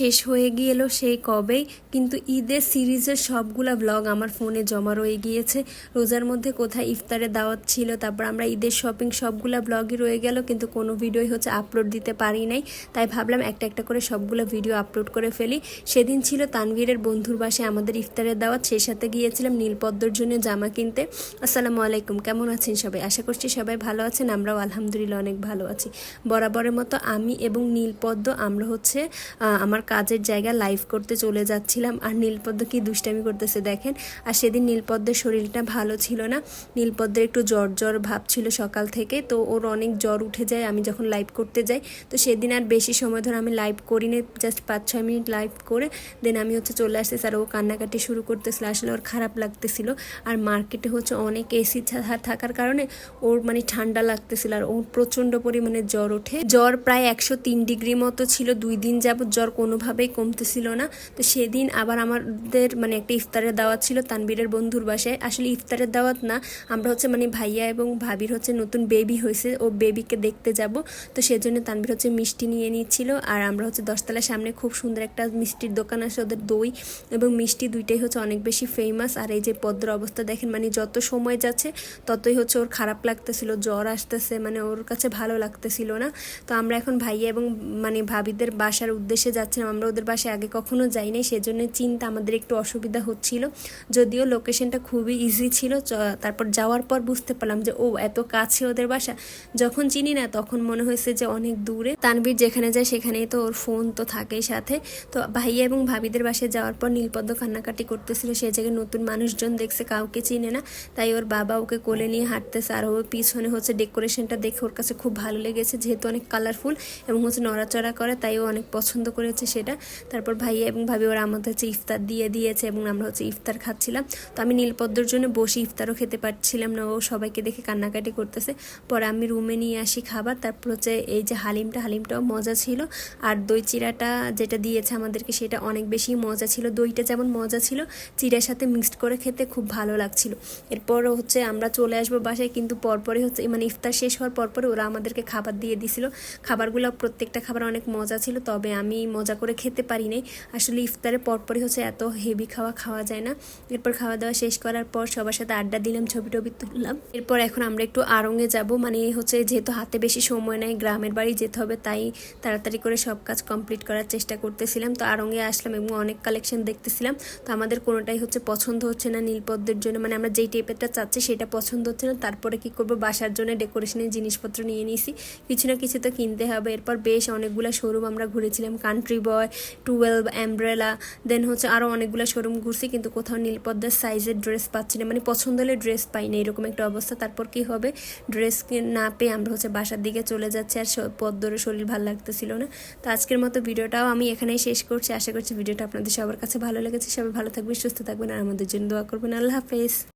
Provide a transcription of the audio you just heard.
শেষ হয়ে গিয়েলো সেই কবেই। কিন্তু ঈদের সিরিজের সবগুলা ব্লগ আমার ফোনে জমা রয়ে গিয়েছে। রোজার মধ্যে কোথায় ইফতারে দাওয়াত ছিল, তারপর আমরা ঈদের শপিং সবগুলা ব্লগই রয়ে গেল, কিন্তু কোনো ভিডিওই হচ্ছে আপলোড দিতে পারি নাই। তাই ভাবলাম একটা একটা করে সবগুলো ভিডিও আপলোড করে ফেলি। সেদিন ছিল তানভীরের বন্ধুর বাসায় আমাদের ইফতারের দাওয়াত। সেই সাথে গিয়েছিলাম নীলপদ্মর জন্য জামা কিনতে। আসসালামু আলাইকুম, কেমন আছেন সবাই? আশা করছি সবাই ভালো আছেন, আমরাও আলহামদুলিল্লাহ অনেক ভালো আছি। বরাবরের মতো আমি এবং নীলপদ্ম, আমরা হচ্ছে আমার কাজের জায়গা লাইভ করতে চলে যাচ্ছিলাম। আর নীলপদ্ম কি দুষ্টামি করতেছে দেখেন? আর সেদিন নীলপদ্মের শরীরটা ভালো ছিল না। নীলপদ্মের একটু জ্বর জ্বর ভাব ছিল সকাল থেকে, তো ওর অনেক জ্বর উঠে যায়, আমি যখন লাইভ করতে যাই। তো সেদিন আর বেশি সময় ধরে আমি লাইভ করিনি জাস্ট পাঁচ, ছয় মিনিট লাইভ করে। দেন আমি হচ্ছে চলে আসতেছি আর ও কান্নাকাটি শুরু করতেছিল, আসলে ওর খারাপ লাগতেছিল। আর মার্কেটে হচ্ছে অনেক এসি থাকার কারণে ওর মানে ঠান্ডা লাগতেছিল আর ওর প্রচণ্ড পরিমাণে জ্বর ওঠে। জ্বর প্রায় একশো তিন ডিগ্রি মতো ছিল, দুই দিন যাবত জ্বর কোনোভাবেই কমতেছিল না। তো সেদিন আবার আমাদের মানে একটা ইফতারের দাওয়াত ছিল তানবীরের বন্ধুর বাসায়। আসলে ইফতারের দাওয়াত না, আমরা হচ্ছে মানে ভাইয়া এবং ভাবির হচ্ছে নতুন বেবি হয়েছে, ও বেবিকে দেখতে যাব। তো সেজন্য তানবীর হচ্ছে মিষ্টি নিয়ে নিচ্ছিল। আর আমরা হচ্ছে দশতলার সামনে খুব সুন্দর একটা মিষ্টির দোকান আছে ওদের দই এবং মিষ্টি দুইটাই হচ্ছে অনেক বেশি ফেমাস আর এই যে পদ্র অবস্থা দেখেন মানে যত সময় যাচ্ছে, ততই হচ্ছে ওর খারাপ লাগতেছিল, জ্বর আসতেছে মানে ওর কাছে ভালো লাগতেছিল না। তো আমরা এখন ভাইয়া এবং মানে ভাবিদের বাসার উদ্দেশ্যে যাচ্ছিলাম আমরা ওদের বাসায় আগে কখনো যাই নাই, সেজন্য চিন্তা আমাদের একটু অসুবিধা হচ্ছিল। যদিও লোকেশনটা খুবই ইজি ছিল তারপর যাওয়ার পর বুঝতে পারলাম যে, ও, এত কাছে ওদের বাসা। যখন চিনি না, তখন মনে হয়েছে যে, অনেক দূরে। তানবীর যেখানে যায়, সেখানেই তো ওর ফোন তো থাকেই সাথে। তো ভাইয়া এবং ভাবিদের বাসায় যাওয়ার পর নীলপদ্ম কান্নাকাটি করতেছিল, সে জায়গায় নতুন মানুষজন দেখছে, কাউকে চিনে না। তাই ওর বাবা ওকে কোলে নিয়ে হাঁটতেছে, আর ওর পিছনে হচ্ছে ডেকোরেশনটা দেখে ওর কাছে খুব ভালো লেগেছে, যেহেতু অনেক কালারফুল এবং হচ্ছে নড়াচড়া করে, তাই ও অনেক পছন্দ করেছে। সেটা। তারপর ভাইয়া এবং ভাবি, ওরা আমাদের হচ্ছে ইফতার দিয়ে দিয়েছে এবং আমরা হচ্ছে ইফতার খাচ্ছিলাম। তো আমি নীলপদ্মর জন্য বসে ইফতারও খেতে পারছিলাম না, ও সবাইকে দেখে কান্নাকাটি করতেছে। পরে আমি রুমে নিয়ে আসি খাবার, তারপর হচ্ছে এই যে হালিমটা, হালিমটাও মজা ছিল। আর দই চিরাটা যেটা দিয়েছে আমাদেরকে, সেটা অনেক বেশি মজা ছিল। দইটা যেমন মজা ছিল চিড়ার সাথে মিক্সড করে খেতে খুব ভালো লাগছিল। এরপর হচ্ছে আমরা চলে আসব বাসায়, কিন্তু পরপরই হচ্ছে মানে ইফতার শেষ হওয়ার পরপরে ওরা আমাদেরকে খাবার দিয়ে দিছিল। খাবারগুলো, প্রত্যেকটা খাবার অনেক মজা ছিল, তবে আমি মজা করে খেতে পারি নাই আসলে ইফতারের পরপরই হচ্ছে এত হেভি খাওয়া খাওয়া যায় না। এরপর খাওয়া দাওয়া শেষ করার পর সবার সাথে আড্ডা দিলাম ছবি টবি তুললাম। এরপর এখন আমরা একটু আড়ঙে যাব। মানে হচ্ছে যেহেতু হাতে বেশি সময় নেয় গ্রামের বাড়ি যেতে হবে, তাই তাড়াতাড়ি করে সব কাজ কমপ্লিট করার চেষ্টা করতেছিলাম। তো আড়ঙে আসলাম এবং অনেক কালেকশন দেখতেছিলাম। তো আমাদের কোনোটাই হচ্ছে পছন্দ হচ্ছে না নীলপদ্মের জন্য। মানে আমরা যেই টাইপেরটা চাচ্ছি সেটা পছন্দ হচ্ছে না। তারপরে কি করব? বাসার জন্য ডেকোরেশনের জিনিসপত্র নিয়ে নিয়েছি। কিছু না কিছু তো কিনতে হবে। এরপর বেশ অনেকগুলো শোরুম আমরা ঘুরেছিলাম কান্ট্রি বয় টুয়েলভ অ্যাম্ব্রেলা দেন হচ্ছে আরও অনেকগুলো শোরুম ঘুরছি, কিন্তু কোথাও নীলপদ্মার সাইজের ড্রেস পাচ্ছি না। মানে পছন্দ হলে ড্রেস পাই না, এরকম একটা অবস্থা। তারপর কি হবে? ড্রেস না পেয়ে আমরা হচ্ছে বাসার দিকে চলে যাচ্ছি, আর পদ্মরও শরীর ভালো লাগতেছিল না। তো আজকের মতো ভিডিওটাও আমি এখানেই শেষ করছি। আশা করছি ভিডিওটা আপনাদের সবার কাছে ভালো লেগেছে। সবাই ভালো থাকবেন, সুস্থ থাকবেন, আর আমাদের জন্য দোয়া করবেন। আল্লাহ হাফেজ।